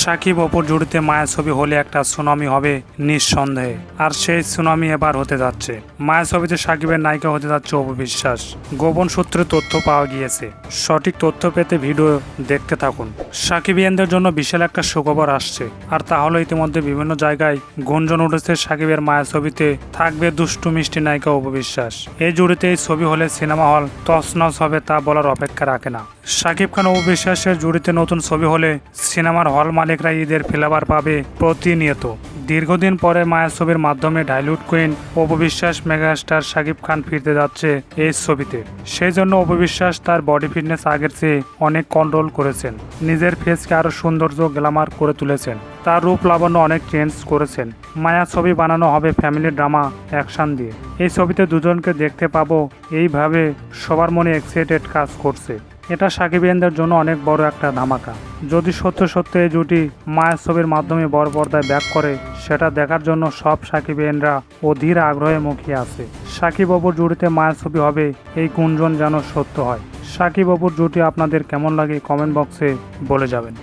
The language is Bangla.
সাকিব অপর জুড়িতে মায়া ছবি হলে একটা সুনামি হবে নিঃসন্দেহে। আর সেই সুনামি এবার হতে যাচ্ছে। মায়া ছবিতে সাকিবের নায়িকা হতে যাচ্ছে অপবিশ্বাস গোপন সূত্রে তথ্য পাওয়া গিয়েছে। সঠিক তথ্য পেতে ভিডিও দেখতে থাকুন। সাকিব সাকিবিয়ানদের জন্য বিশাল একটা সুখবর আসছে। আর তাহলে ইতিমধ্যে বিভিন্ন জায়গায় গুঞ্জন উঠেছে সাকিবের মায়া ছবিতে থাকবে দুষ্টু মিষ্টি নায়িকা অপবিশ্বাস এই জুড়িতে এই ছবি হলে সিনেমা হল তছনছ হবে তা বলার অপেক্ষা রাখে না। সাকিব খান অবিশ্বাসের জুড়িতে নতুন ছবি হলে সিনেমার হল মালিকরা ঈদের ফ্লেভার পাবে প্রতিনিয়ত। দীর্ঘদিন পরে মায়া ছবির মাধ্যমে ডাইলুট কুইন অপবিশ্বাস মেগাস্টার সাকিব খান ফিরতে যাচ্ছে এই ছবিতে। সেই জন্য অপবিশ্বাস তার বডি ফিটনেস আগের চেয়ে অনেক কন্ট্রোল করেছেন। নিজের ফেসকে আরও সৌন্দর্য গ্ল্যামার করে তুলেছেন। তার রূপ লাবণ্য অনেক চেঞ্জ করেছেন। মায়া ছবি বানানো হবে ফ্যামিলি ড্রামা অ্যাকশন দিয়ে। এই ছবিতে দুজনকে দেখতে পাবো। এইভাবে সবার মনে এক্সাইটেড কাজ করছে। এটা সাকিবিয়ানদের জন্য অনেক বড় একটা ধামাকা। যদি সত্য সত্য এই জুটি মায়ের ছবির মাধ্যমে বড় পর্দায় ব্যাক করে, সেটা দেখার জন্য সব সাকিবিয়ানরা অধীর আগ্রহে মুখিয়ে আছে। সাকিব অপুর জুটিতে মায়ের ছবি হবে, এই গুঞ্জন যেন সত্য হয়। সাকিব অপুর জুটি আপনাদের কেমন লাগে কমেন্ট বক্সে বলে যাবেন।